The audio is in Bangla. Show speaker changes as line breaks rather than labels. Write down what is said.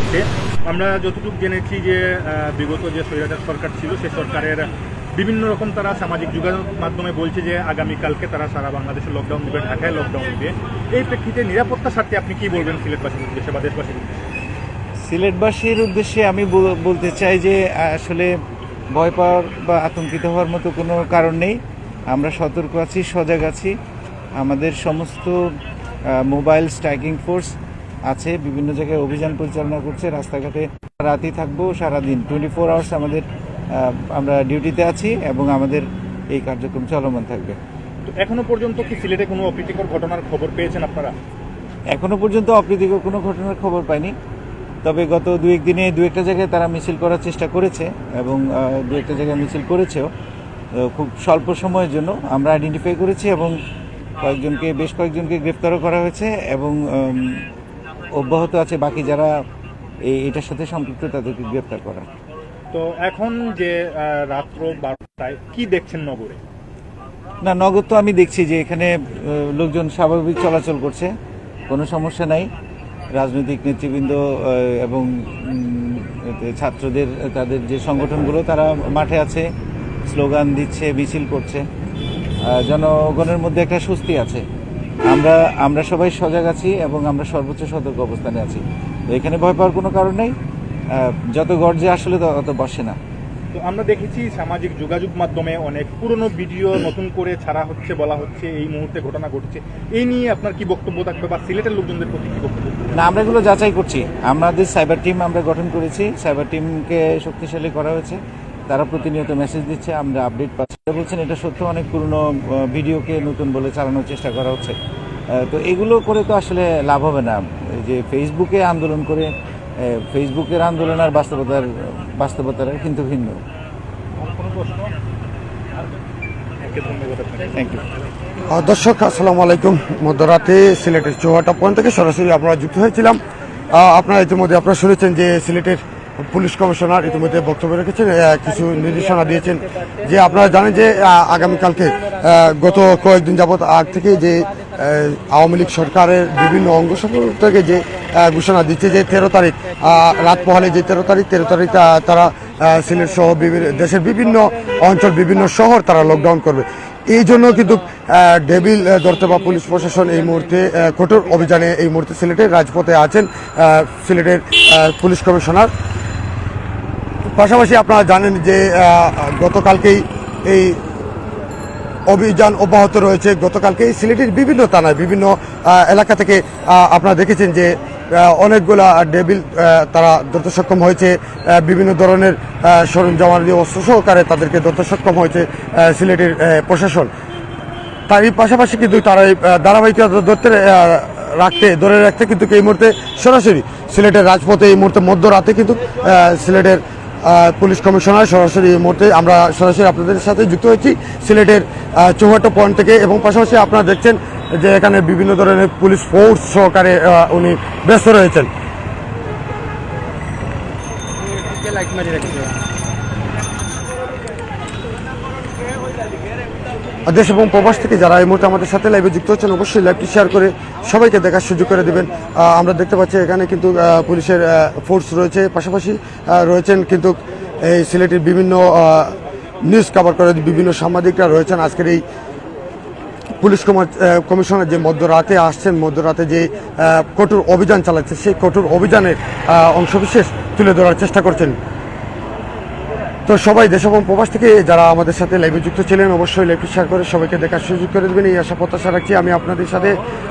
আছে। আমরা যতটুকু জেনেছি যে বিগত যে স্বৈরাচার সরকার ছিল, সে সরকারের বিভিন্ন রকম তারা সামাজিক যোগাযোগ মাধ্যমে বলছে যে, আগামীকালকে তারা সারা বাংলাদেশে লকডাউন দিবে, ঢাকায় লকডাউন দিবে। এই প্রেক্ষিতে নিরাপত্তা স্বার্থে আপনি কি বলবেন সিলেটবাসীর উদ্দেশ্যে বা দেশবাসীর উদ্দেশ্যে?
সিলেটবাসীর উদ্দেশ্যে আমি বলতে চাই যে, আসলে ভয় পাওয়ার বা আতঙ্কিত হওয়ার মতো কোনো কারণ নেই। আমরা সতর্ক আছি, সজাগ আছি। আমাদের সমস্ত মোবাইল স্ট্রাইকিং ফোর্স আছে বিভিন্ন জায়গায় অভিযান পরিচালনা করছে রাস্তাঘাটে রাতই থাকব সারাদিন টোয়েন্টি ফোর আওয়ার্স আমাদের আমরা ডিউটিতে আছি এবং আমাদের এই কার্যক্রম চলমান থাকবে।
তো এখনও পর্যন্ত কি সিলেটে কোনো অপ্রীতিকর ঘটনার খবর পেয়েছেন আপনারা?
এখনও পর্যন্ত অপ্রীতিকর কোনো ঘটনার খবর পাইনি। তবে গত দু এক দিনে দু একটা জায়গায় তারা মিছিল করার চেষ্টা করেছে এবং দু একটা জায়গায় মিছিল করেছেও। খুব স্বল্প সময়ের জন্য আমরা আইডেন্টিফাই করেছি এবং কয়েকজনকে বেশ কয়েকজনকে গ্রেফতারও করা হয়েছে এবং অব্যাহত আছে বাকি যারা এই এটার সাথে সম্পৃক্ত তাদেরকে গ্রেপ্তার করা।
তো এখন যে রাত্র বারোটায় কি দেখছেন নগরে?
না নগদ তো আমি দেখছি যে এখানে লোকজন স্বাভাবিক চলাচল করছে কোনো সমস্যা নাই। রাজনৈতিক নেতৃবৃন্দ এবং ছাত্রদের তাদের যে সংগঠনগুলো তারা মাঠে আছে স্লোগান দিচ্ছে মিছিল করছে। জনগণের মধ্যে একটা স্বস্তি আছে। আমরা আমরা সবাই সজাগ আছি এবং আমরা সর্বোচ্চ সতর্ক অবস্থানে আছি। তো এখানে ভয় পাওয়ার কোনো কারণ নেই। যত গর্জে আসলে তত বসে না।
তো আমরা দেখেছি সামাজিক যোগাযোগ মাধ্যমে অনেক পুরনো ভিডিও নতুন করে ছাড়া হচ্ছে বলা হচ্ছে এই মুহূর্তে ঘটনা ঘটছে। এই নিয়ে আপনার কি বক্তব্য থাকবে বা সিলেটের লোকজনদের প্রতি কি বক্তব্য
না আমরা এগুলো যাচাই করছি। আমাদের সাইবার টিম আমরা গঠন করেছি। সাইবার টিমকে শক্তিশালী করা হয়েছে। তারা প্রতিনিয়ত মেসেজ দিচ্ছে আমরা আপডেট পাচ্ছি। বলছেন এটা সত্য অনেক পুরনো ভিডিওকে নতুন বলে চালানোর চেষ্টা করা হচ্ছে। তো এগুলো করে তো আসলে লাভ হবে না। এই যে ফেসবুকে আন্দোলন করে ফেসবুকের আন্দোলন আর বাস্তবতার বাস্তবতার কিন্তু ভিন্ন।
দর্শক আসসালামু আলাইকুম। মধ্যরাতে সিলেটের চৌহাটা পয়েন্ট থেকে সরাসরি আমরা যুক্ত হয়েছিলাম। আপনারা ইতিমধ্যে আপনারা শুনেছেন যে সিলেটের পুলিশ কমিশনার ইতিমধ্যে বক্তব্য রেখেছেন কিছু নির্দেশনা দিয়েছেন যে আপনারা জানেন যে আগামীকালকে গত কয়েকদিন যাবৎ আগ থেকে যে আওয়ামী লীগ সরকারের বিভিন্ন অঙ্গ থেকে যে ঘোষণা দিচ্ছে যে তেরো তারিখ রাত পহলে যে তেরো তারিখ তেরো তারিখ তারা সিলেট সহ বিভিন্ন দেশের বিভিন্ন অঞ্চল বিভিন্ন শহর তারা লকডাউন করবে। এই জন্য কিন্তু ডেভিল আহ, দর্তবা পুলিশ প্রশাসন এই মুহূর্তে কঠোর অভিযানে এই মুহূর্তে সিলেটের রাজপথে আছেন সিলেটের পুলিশ কমিশনার। পাশাপাশি আপনারা জানেন যে গতকালকেই এই অভিযান অব্যাহত রয়েছে। গতকালকেই সিলেটের বিভিন্ন থানায়, বিভিন্ন এলাকা থেকে আপনারা দেখেছেন যে অনেকগুলা ডেবিল তারা ধরতে সক্ষম হয়েছে। বিভিন্ন ধরনের সরঞ্জামাদি অস্ত্র সহকারে তাদেরকে ধরতে সক্ষম হয়েছে সিলেটের প্রশাসন। তারই পাশাপাশি কিন্তু তারা ধারাবাহিকতা ধরতে রাখতে, ধরে রাখতে কিন্তু এই মুহূর্তে সরাসরি সিলেটের রাজপথে এই মুহূর্তে মধ্যরাতে কিন্তু সিলেটের পুলিশ কমিশনার সরাসরি মুহূর্তে আমরা সরাসরি আপনাদের সাথে যুক্ত হয়েছি, সিলেটের চৌহাট্টা পয়েন্ট থেকে এবং পাশাপাশি আপনারা দেখছেন যে এখানে বিভিন্ন ধরনের পুলিশ ফোর্স সহকারে উনি ব্যস্ত রয়েছেন। দেশ এবং প্রবাস থেকে যারা এই মুহূর্তে আমাদের সাথে লাইভে যুক্ত হচ্ছেন, অবশ্যই লাইভটি শেয়ার করে সবাইকে দেখার সুযোগ করে দেবেন। আমরা দেখতে পাচ্ছি এখানে কিন্তু পুলিশের ফোর্স রয়েছে। পাশাপাশি রয়েছেন কিন্তু এই সিলেটের বিভিন্ন নিউজ কভার করে বিভিন্ন সাংবাদিকরা রয়েছেন। আজকের এই পুলিশ কমা- কমিশনার যে মধ্যরাতে আসছেন, মধ্যরাতে যে কঠোর অভিযান চালাচ্ছে, সেই কঠোর অভিযানের অংশবিশেষ তুলে ধরার চেষ্টা করছেন। তো সবাই দেশ এবং প্রবাস থেকে যারা আমাদের সাথে লাইভে যুক্ত ছিলেন, অবশ্যই লাইভটি শেয়ার করে সবাইকে দেখার সুযোগ করে দেবেন। এই আশা প্রত্যাশা রাখছি। আমি আপনাদের সাথে